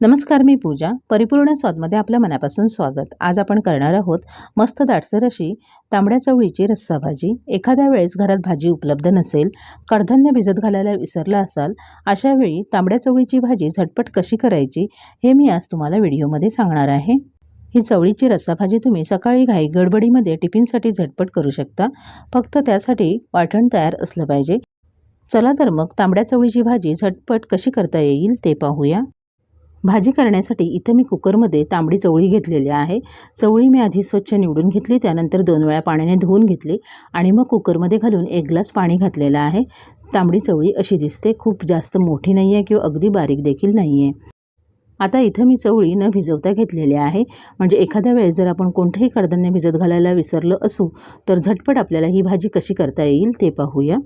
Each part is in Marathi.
नमस्कार मी पूजा. परिपूर्ण स्वादमध्ये आपल्या मनापासून स्वागत. आज आपण करणार आहोत मस्त दाटसर अशी तांबड्या चवळीची रस्सा भाजी. एखाद्या वेळेस घरात भाजी उपलब्ध नसेल कडधान्य भिजत घालायला विसरला असाल अशा वेळी तांबड्या चवळीची भाजी झटपट कशी करायची हे मी आज तुम्हाला व्हिडिओमध्ये सांगणार आहे. ही चवळीची रस्सा भाजी तुम्ही सकाळी घाई गडबडीमध्ये टिफिनसाठी झटपट करू शकता. फक्त त्यासाठी वाटण तयार असलं पाहिजे. चला तर मग तांबड्या चवळीची भाजी झटपट कशी करता येईल ते पाहूया. भाजी करण्यासाठी इथं मी कुकरमध्ये तांबडी चवळी घेतलेली आहे. चवळी मी आधी स्वच्छ निवडून घेतली त्यानंतर दोन वेळा पाण्याने धुवून घेतली आणि मग कुकरमध्ये घालून एक ग्लास पाणी घातलेलं आहे. तांबडी चवळी अशी दिसते खूप जास्त मोठी नाही आहे किंवा अगदी बारीक देखील नाही आहे आता इथं मी चवळी न भिजवता घेतलेली आहे. म्हणजे एखाद्या वेळेस जर आपण कोणतंही कडधान्य भिजत घालायला विसरलं असू तर झटपट आपल्याला ही भाजी कशी करता येईल ते पाहूया.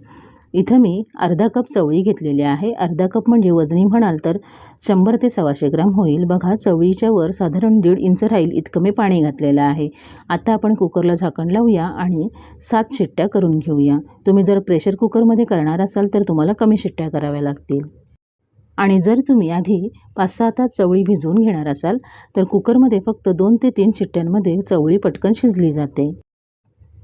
इथं मी अर्धा कप चवळी घेतलेली आहे. अर्धा कप म्हणजे वजनी म्हणाल तर शंभर ते सव्वाशे ग्राम होईल. बघा चवळीच्या वर साधारण दीड इंच राहील इतकं मी पाणी घातलेलं आहे. आता आपण कुकरला झाकण लावूया आणि सात शिट्ट्या करून घेऊया. तुम्ही जर प्रेशर कुकरमध्ये करणार असाल तर तुम्हाला कमी शिट्ट्या कराव्या लागतील. आणि जर तुम्ही आधी पाच सहा तास चवळी भिजवून घेणार असाल तर कुकरमध्ये फक्त दोन ते तीन शिट्ट्यांमध्ये चवळी पटकन शिजली जाते.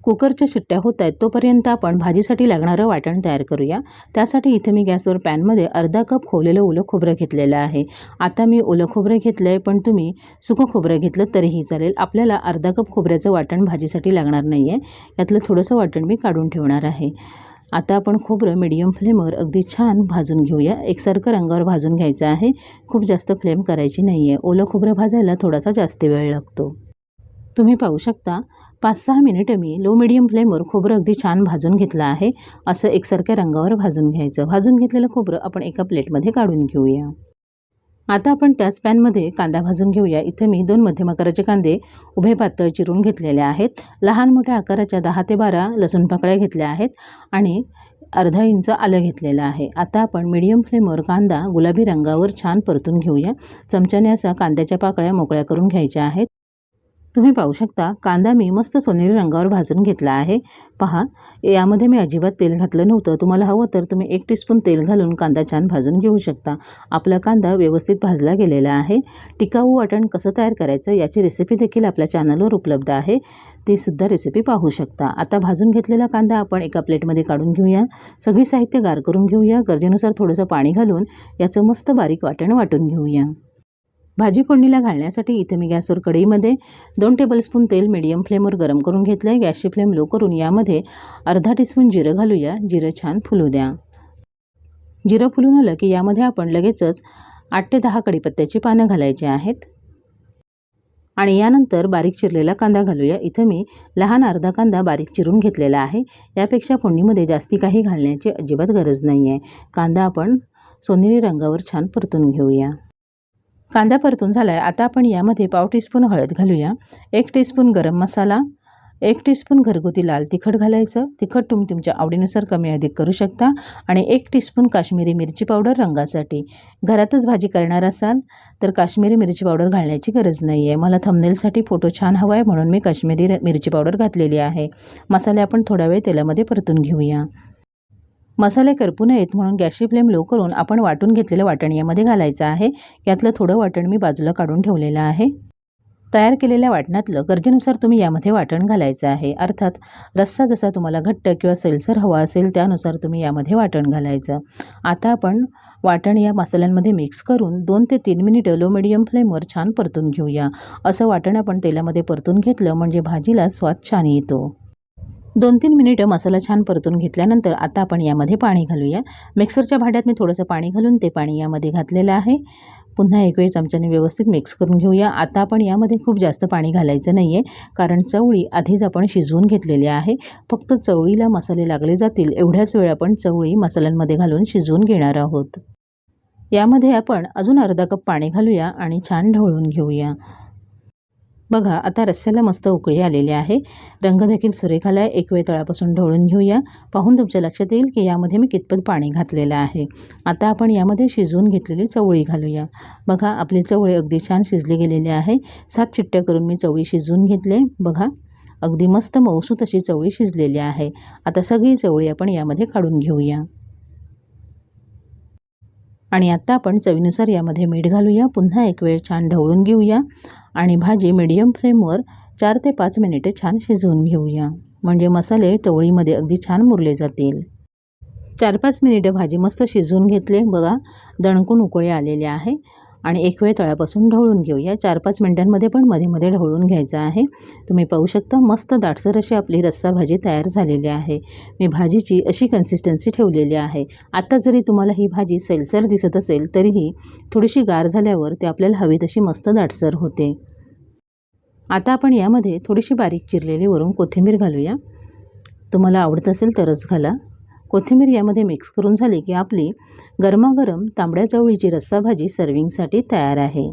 कुकरच्या शिट्ट्या होत आहेत तोपर्यंत आपण भाजीसाठी लागणारं वाटण तयार करूया. त्यासाठी इथे मी गॅसवर पॅनमध्ये अर्धा कप खोवलेलं ओलं खोबरं घेतलेलं आहे. आता मी ओलं खोबरं घेतलं आहे पण तुम्ही सुकं खोबरं घेतलं तरीही चालेल. आपल्याला अर्धा कप खोबऱ्याचं वाटण भाजीसाठी लागणार नाही आहे यातलं थोडंसं वाटण मी काढून ठेवणार आहे. आता आपण खोबरं मीडियम फ्लेमवर अगदी छान भाजून घेऊया. एकसारखं रंगावर भाजून घ्यायचं आहे. खूप जास्त फ्लेम करायची नाही आहे ओलं खोबरं भाजायला थोडासा जास्त वेळ लागतो. तुम्ही पाहू शकता पाच सहा मिनिटं मी लो मिडियम फ्लेमवर खोबरं अगदी छान भाजून घेतलं आहे. असं एकसारख्या रंगावर भाजून घ्यायचं. भाजून घेतलेलं खोबरं आपण एका प्लेटमध्ये काढून घेऊया. आता आपण त्याच पॅनमध्ये कांदा भाजून घेऊया. इथे मी दोन मध्यम आकाराचे कांदे उभे पातळ चिरून घेतलेले आहेत. लहान मोठ्या आकाराच्या दहा ते बारा लसूण पाकळ्या घेतल्या आहेत आणि अर्धा इंच आलं घेतलेलं आहे. आता आपण मीडियम फ्लेमवर कांदा गुलाबी रंगावर छान परतून घेऊया. चमच्याने असा कांद्याच्या पाकळ्या मोकळ्या करून घ्यायच्या आहेत. तुम्ही पाहू शकता कांदा मी मस्त सोनेरी रंगावर भाजून घेतला आहे. पहा यामध्ये मी अजिबात तेल घातलं नव्हतं. तुम्हाला हवं तर तुम्ही एक टीस्पून तेल घालून कांदा छान भाजून घेऊ शकता. आपला कांदा व्यवस्थित भाजला गेलेला आहे. टिकाऊ वाटण कसं तयार करायचं याची रेसिपी देखील आपल्या चॅनलवर उपलब्ध आहे. ती सुद्धा रेसिपी पाहू शकता. आता भाजून घेतलेला कांदा आपण एका प्लेटमध्ये काढून घेऊया. सगळी साहित्य गार करून घेऊया. गरजेनुसार थोडंसं पाणी घालून याचं मस्त बारीक वाटण वाटून घेऊया. भाजी फोडणीला घालण्यासाठी इथे मी गॅसवर कढईमध्ये दोन टेबलस्पून तेल मीडियम फ्लेमवर गरम करून घेतलं आहे गॅसची फ्लेम लो करून यामध्ये अर्धा टीस्पून जिरं घालूया. जिरं छान फुलू द्या. जिरं फुलून आलं की यामध्ये आपण लगेचच आठ ते दहा कढीपत्त्याची पानं घालायची आहेत. आणि यानंतर बारीक चिरलेला कांदा घालूया. इथं मी लहान अर्धा कांदा बारीक चिरून घेतलेला आहे. यापेक्षा फोडणीमध्ये जास्ती काही घालण्याची अजिबात गरज नाही आहे कांदा आपण सोनेरी रंगावर छान परतून घेऊया. कांदा परतून झाला आहे आता आपण यामध्ये पाव टीस्पून हळद घालूया. एक टीस्पून गरम मसाला. एक टीस्पून घरगुती लाल तिखट घालायचं. तिखट तुम्ही तुमच्या आवडीनुसार कमी अधिक करू शकता. आणि एक टीस्पून काश्मीरी मिरची पावडर रंगासाठी. घरातच भाजी करणार असाल तर काश्मीरी मिरची पावडर घालण्याची गरज नाही आहे मला थमनेलसाठी फोटो छान हवा आहे म्हणून मी काश्मीरी मिरची पावडर घातलेली आहे. मसाले आपण थोडा वेळ तेलामध्ये परतून घेऊया. मसाले करपू नयेत म्हणून गॅसची फ्लेम लो करून आपण वाटून घेतलेलं वाटण यामध्ये घालायचं आहे. यातलं थोडं वाटण मी बाजूला काढून ठेवलेलं आहे. तयार केलेल्या वाटणातलं गरजेनुसार तुम्ही यामध्ये वाटण घालायचं आहे. अर्थात रस्सा जसा तुम्हाला घट्ट किंवा सेल्सर हवा असेल त्यानुसार तुम्ही यामध्ये वाटण घालायचं. आता आपण वाटण या मसाल्यांमध्ये मिक्स करून दोन ते तीन मिनिटं लो मिडियम फ्लेमवर छान परतून घेऊया. असं वाटण आपण तेलामध्ये परतून घेतलं म्हणजे भाजीला स्वाद छान येतो. दोन तीन मिनिटं मसाला छान परतून घेतल्यानंतर आता आपण यामध्ये पाणी घालूया. मिक्सरच्या भांड्यात मी थोडंसं पाणी घालून ते पाणी यामध्ये घातलेलं आहे. पुन्हा एक वेळ चमच्याने व्यवस्थित मिक्स करून घेऊया. आता आपण यामध्ये खूप जास्त पाणी घालायचं नाही आहे कारण चवळी आधीच आपण शिजवून घेतलेली आहे. फक्त चवळीला मसाले लागले जातील एवढ्याच वेळ आपण चवळी मसाल्यांमध्ये घालून शिजवून घेणार आहोत. यामध्ये आपण अजून अर्धा कप पाणी घालूया आणि छान ढवळून घेऊया. बघा आता रस्स्याला मस्त उकळी आलेली आहे. रंग देखील सुरेखाला एक वेळ तळापासून ढवळून घेऊया. पाहून तुमच्या लक्षात येईल की यामध्ये मी कितपत पाणी घातलेलं आहे. आता आपण यामध्ये शिजवून घेतलेली चवळी घालूया. बघा आपली चवळी अगदी छान शिजली गेलेली आहे. सात चिट्ट्या करून मी चवळी शिजवून घेतले. बघा अगदी मस्त मऊसूत अशी चवळी शिजलेली आहे. आता सगळी चवळी आपण यामध्ये काढून घेऊया. आणि आत्ता आपण चवीनुसार यामध्ये मीठ घालूया. पुन्हा एक वेळ छान ढवळून घेऊया. आणि भाजी मिडियम फ्लेमवर चार ते पाच मिनिटे छान शिजवून घेऊया. म्हणजे मसाले तवळीमध्ये अगदी छान मुरले जातील. चार पाच मिनिटं भाजी मस्त शिजवून घेतले. बघा दणकून उकळे आलेले आहे. आणि एक वेळ तळापासून ढवळून घेऊया. चार पाच मिनटांमध्ये पण मध्ये मध्ये ढवळून घ्यायचं आहे. तुम्ही पाहू शकता मस्त दाटसर अशी आपली रस्सा भाजी तयार झालेली आहे. मी भाजीची अशी कन्सिस्टन्सी ठेवलेली आहे. आत्ता जरी तुम्हाला ही भाजी सैलसर दिसत असेल तरीही थोडीशी गार झाल्यावर ते आपल्याला हवी तशी मस्त दाटसर होते. आता आपण यामध्ये थोडीशी बारीक चिरलेली वरून कोथिंबीर घालूया. तुम्हाला आवडत असेल तरच घाला. कोथिंबीर यामध्ये मिक्स करून झाली की आपली गरमागरम तांबड्या चवळीची रस्सा भाजी सर्विंगसाठी तयार आहे.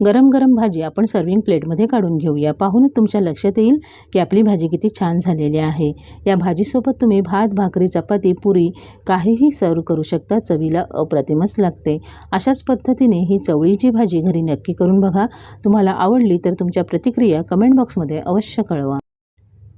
गरम गरम भाजी आपण सर्विंग प्लेटमध्ये काढून घेऊया. पाहूनच तुमच्या लक्षात येईल की आपली भाजी किती छान झालेली आहे. या भाजीसोबत तुम्ही भात भाकरी चपाती पुरी काहीही सर्व करू शकता. चवीला अप्रतिमच लागते. अशाच पद्धतीने ही चवळीची भाजी घरी नक्की करून बघा. तुम्हाला आवडली तर तुमच्या प्रतिक्रिया कमेंट बॉक्समध्ये अवश्य कळवा.